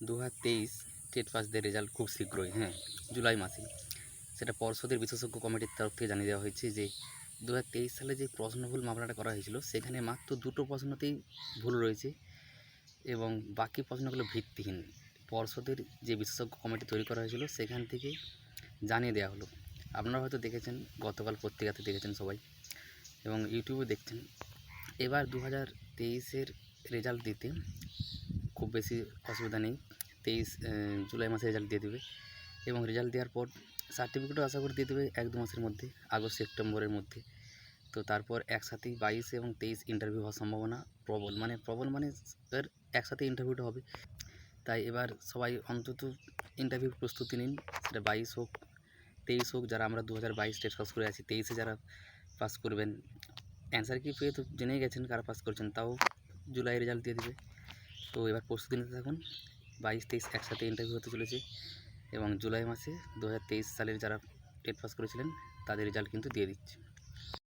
দু হাজার তেইশ টেট পাসদের রেজাল্ট খুব শীঘ্রই হ্যাঁ জুলাই মাসে। সেটা পর্ষদের বিশেষজ্ঞ কমিটির তরফ থেকে জানিয়ে দেওয়া হয়েছে যে দু হাজার তেইশ সালে যে প্রশ্নভুল মামলাটা করা হয়েছিল, সেখানে মাত্র দুটো প্রশ্নতেই ভুল রয়েছে এবং বাকি প্রশ্নগুলো ভিত্তিহীন। পর্ষদের যে বিশেষজ্ঞ কমিটি তৈরি করা হয়েছিল, সেখান থেকে জানিয়ে দেওয়া হলো। আপনারা হয়তো দেখেছেন, গতকাল পত্রিকাতে দেখেছেন সবাই এবং ইউটিউবে দেখছেন। এবার দু হাজার তেইশের রেজাল্ট দিতে খুব বেশি অসুবিধা নেই। তেইশ জুলাই মাসে রেজাল্ট দিয়ে দেবে। এবং রেজাল্ট দেওয়ার পর সার্টিফিকেটও আশা করি দিয়ে দেবে এক দু মাসের মধ্যে, আগস্ট, সেপ্টেম্বরের মধ্যে। তো তারপর একসাথেই বাইশ এবং তেইশ ইন্টারভিউ হওয়ার সম্ভাবনা প্রবল। মানে প্রবল মানে এর একসাথে ইন্টারভিউটা হবে। তাই এবার সবাই অন্তত ইন্টারভিউ প্রস্তুতি নিন। সেটা বাইশ হোক, তেইশ হোক, যারা আমরা দু হাজার বাইশ টেস্ট পাস করে আছি, তেইশে যারা পাস করবেন। অ্যান্সার কি পেয়ে তো জেনেই গেছেন কারা পাস করছেন, তাও জুলাই রেজাল্ট দিয়ে দেবে। তো এবার প্রস্তুতি নিতে থাকুন বাইশ তেইশ একসাথে ইন্টারভিউ হতে চলেছে এবং জুলাই মাসে দু হাজার তেইশ সালের যারা টেট পাস করেছিলেন, তাদের রেজাল্ট কিন্তু দিয়ে দিচ্ছে।